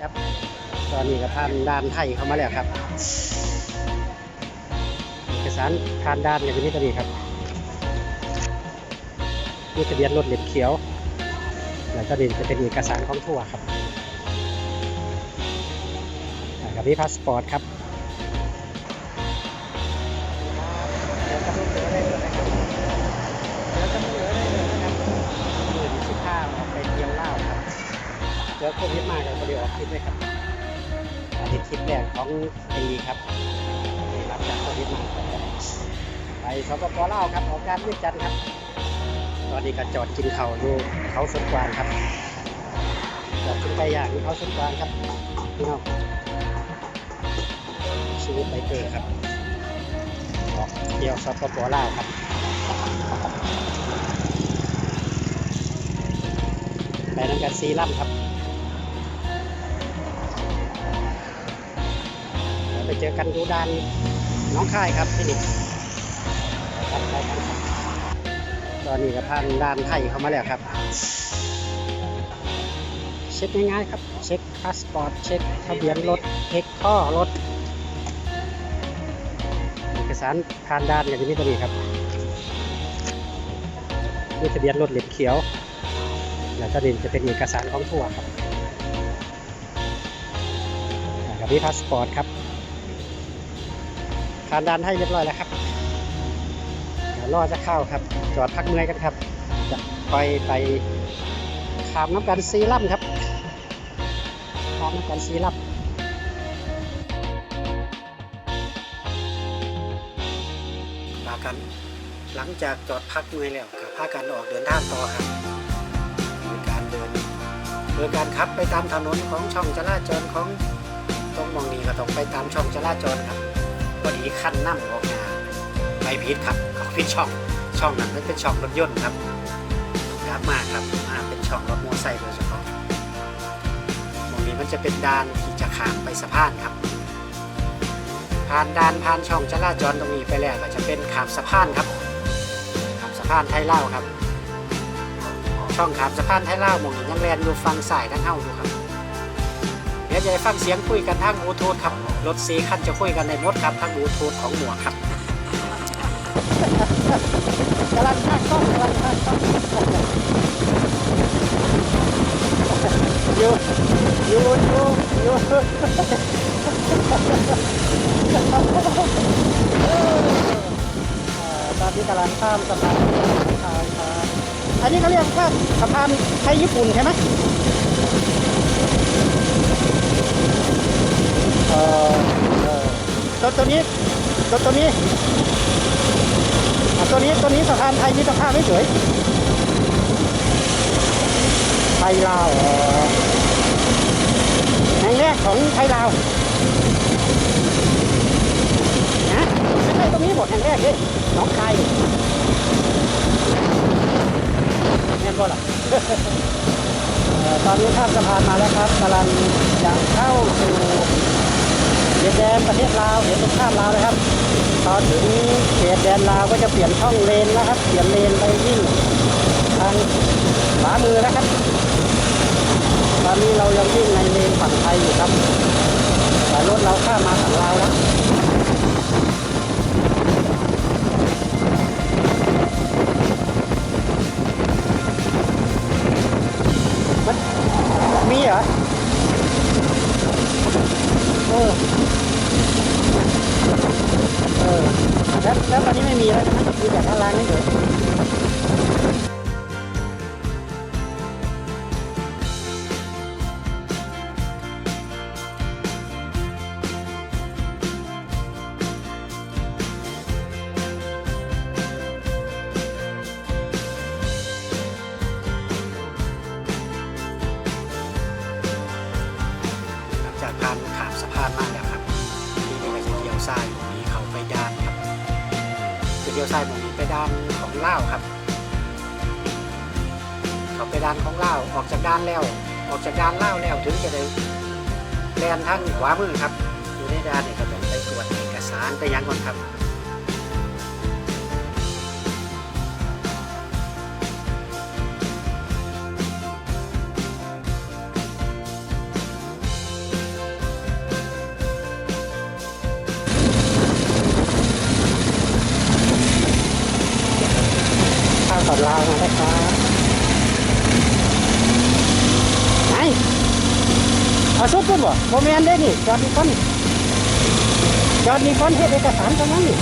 ครับ ตอนนี้ก็ผ่านด่านไทยเข้ามาแล้วครับ เอกสารผ่านด่านอย่างนี้ตัวนี้ครับนี่ทะเบียนรถเหล็บเขียว แล้วก็นี่จะเป็นเอกสารของทัวร์ครับกับพี่พาสปอร์ตครับ ดี๋ยวโควิดมากันพอดีออกคลิปเลยครับอันนี้คลิปแรกของปีครับที่รับจากโควิดมาไปสปปลาวครับออกการด้วยจันครับ ตอนนี้ก็จอดกินเขาวอยู่เขาสวนกวางครับจอดกินไก่ย่างเขาสวนกวางครับพี่น้องชีวิตไปเกิดครับออกเที่ยวสปปลาวครับไปน้ำกันซีล่ำครับ ไปเจอกันดูดานน้องค่ายครับที่นี่ครับไปกันตอนนี้ก็ผ่านด่านไทยเข้ามาแล้วครับ เช็คง่ายๆครับ เช็คพาสปอร์ตเช็คทะเบียนรถเช็คข้อรถเอกสารผ่านด่านอย่างนี้ตัวนี้ครับนี่ทะเบียนรถเหล็บเขียว แล้วก็นี่จะเป็นเอกสารของทัวร์ครับกับนี่พาสปอร์ตครับ ผ่านด่านให้เรียบร้อยแล้วครับรอจะเข้าครับ จอดพักเมื่อยกันครับ จะไปไปขามน้ำกันซีล่ำครับขามน้ำกันซีล่ำพากัน หลังจากจอดพักเมื่อยแล้วก็พากันออกเดินทางต่อครับโดยการเดินโดยการขับไปตามถนนของช่องจราจรของตรงมองนี้ก็ต้องไปตามช่องจราจรครับ พอดีคันน้ำออกมาไปผิดครับเขาผิดช่องช่องนั้นมันเป็นช่องรถยนต์ครับครับมาครับมาเป็นช่องรถมอไซค์โดยเฉพาะตรงนี้มันจะเป็นด่านที่จะข้ามไปสะพานครับ ผ่านด่านผ่านช่องจราจรตรงนี้ไปแล้วก็จะเป็นขามสะพานครับขามสะพานไทยเล่าครับ ช่องขามสะพานไทยเล่ามองนี้ยังแลนอยู่ฟังสายทั้งเฮ้าอยู่ครับ ดี๋ยวจะได้ฟังเสียงคุยกันทางบลูทูธครับ รถสีคันจะคุยกันในมดครับทางบลูทูธของหมวกครับกำลังข้างก้องกำลังข้างก้องอยู่อยู่อยู่อยู่ตอนนี้กำลังข้ามสะพานข้ามสะพานอันนี้เขาเรียกว่าสะพานไทยญี่ปุ่นใช่ไหมเออเออ ตัวตัวนี้ตัวตัวนี้ตัวนี้ตัวนี้สะพานไทยมิตรภาพไม่สวยไทยลาวแห่งแรกของไทยลาวนะไม่ใช่ตรงนี้หมดแห่งแรกดิหน้องคายแน่นก็ล่ะตอนนี้ข้ามสะพานมาแล้วครับกำลังจะเข้าสู่ ตแดนประเทศลาวเห็นตรงข้ามลาวนะครับ ตอนถึงเขตแดนลาวก็จะเปลี่ยนช่องเลนนะครับ เปลี่ยนเลนไปที่ทางขวามือนะครับ ตอนนี้เรายังวิ่งในเลนฝั่งไทยอยู่ครับแต่รถเราข้ามมาฝั่งลาวแล้ว สภาพมากแล้วครับที่นี่ก็จะเกี่ยวทรายตรงนี้เขาไปด้านครับเกี่ยวทรายตรงนี้ไปด้านของเล่าครับ เขาไปด้านของเล่าออกจากด้านแล้ว ออกจากด้านเล่าแล้วถึงจะได้แลนทางขวามือครับอยู่ในด้านนี้ก็ต้องไปตรวจเอกสารไปยังก่อนครับาวมาแล้วครับไหนเอาสุดปุ๊บบ่โมเมนได้นี่จอดนี่ก่อนจอดนี่ก่อนเฮ็ดเอกสารตรงนั้นนี่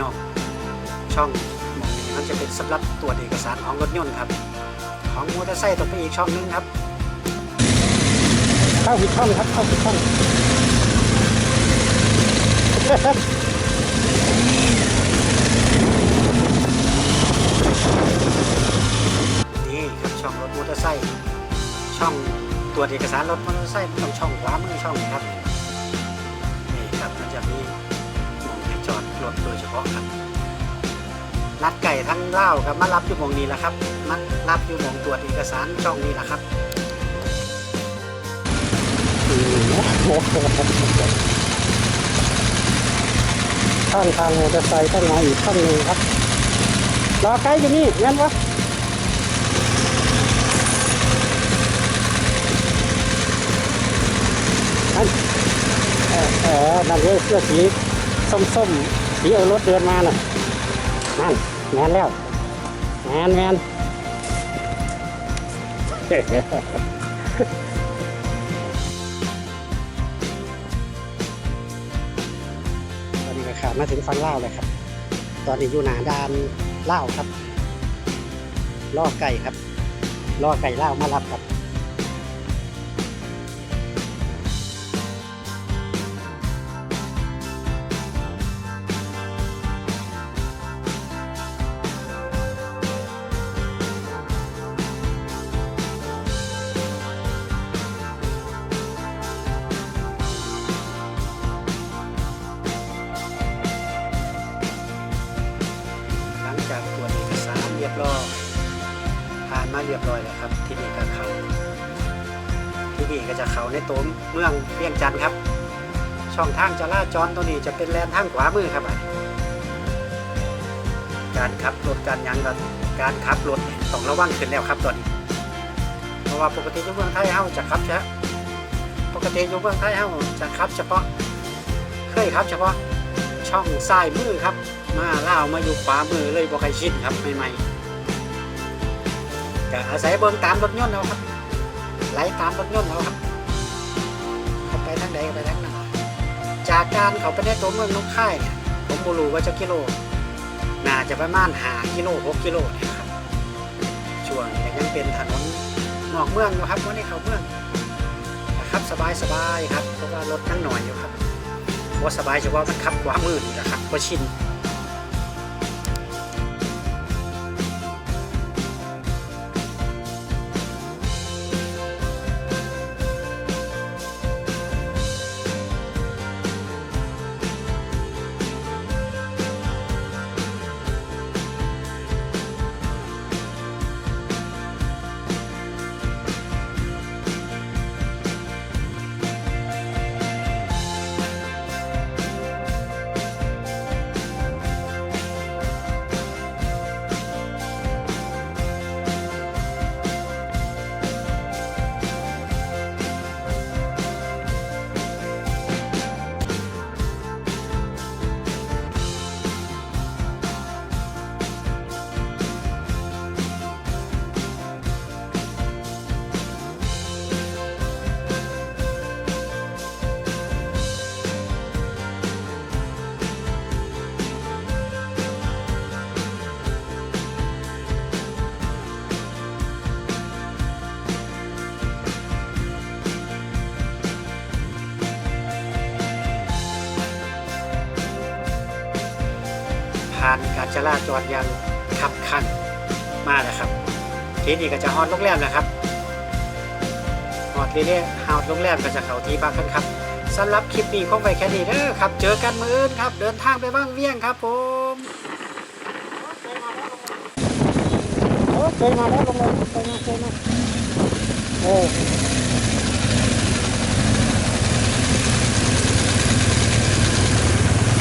น้องช่องหมองนี้มันจะเป็นสำหรับตรวจเอกสารของรถยนต์ครับ ของมอเตอร์ไซค์ต้องไปอีกช่องหนึงครับเข้าผิดช่องครับเข้าผิดช่องนี่ครับช่องรถมอเตอร์ไซค์ช่องตรวจเอกสารรถมอเตอร์ไซค์ต้องช่องขวามือช่องนี้ครับนี่ครับมันจะมี รถโดยเฉพาะครับนัดไก่ทั้งเล่าครับมารับอยู่หมองนี้แหละครับมารับอยู่หมองตรวจเอกสารช่องนี้แหละครับข้างทางมอเตอร์ไซค์ต้องมาอีกขั้นหนึ่งครับรอไกด์อยู่นี่งั้นวะนั่นเออนั่นเลยเสื้อสีส้มๆ สีเอารถเดินมาน่ะนั่นแมนแล้วแมนแมนตอนนี้ก็ขาดมาถึงฟังเล่าเลยครับ ตอนนี้อยู่หนาดานเล่าครับล่อไก่ครับล่อไก่เล่ามารับครับ เรียบร้อยแล้วครับ ที่นี่ก็เขาที่นี่ก็จะเขาในตัวเมืองเวียงจันทร์ครับ ช่องทางจราจรตัวนี้จะเป็นแลนทางขวามือครับการขับรถการยังก็การขับรถต้องระวังขึ้นแล้วครับตอนนี้ เพราะว่าปกติยู่เมืองไทยเฮาจะขับเฉพาะปกติยู่เมืองไทยเฮาจะขับเฉพาะเคยขับ เฉพาะช่องซ้ายมือครับ มาล่าวมาอยู่ขวามือเลยบ่ใครชินครับใหม่ๆ ก็อาศัยเบิ่งตามรถยนต์เอาครับไหลตามรถยนต์เอาครับเข้าไปทางใดไปทางนั้นจากการเขาไปในตัวเมืองน้องค่ายเนี่ยผมบ่รู้ว่าจะกิโลน่าจะประมาณ5กิโล6กิโลเนี่ยครับช่วงยังเป็นถนนนอกเมืองอยู่ครับวันนี้เขาเมืองนะครับสบายสบายครับเพราะว่ารถยังหน่อยอยู่ครับว่าสบายเฉพาะมันขับขวามือนี่แหละครับว่าชิน ผ่านการจราจรอย่างขับขันมาแล้วครับ ทีนี้ก็จะฮอดโรงแรมนะครับฮอดเรื่อยๆฮอดโรงแรมก็จะเข้าที่พักกันครับสำหรับคลิปนี้คงไปแค่นี้เด้อครับ เจอกันมื้ออื่นครับ เดินทางไปบ้างเวียงครับผมโอ้เคยมาแล้วลงเลยเคยมาเคยมาเออ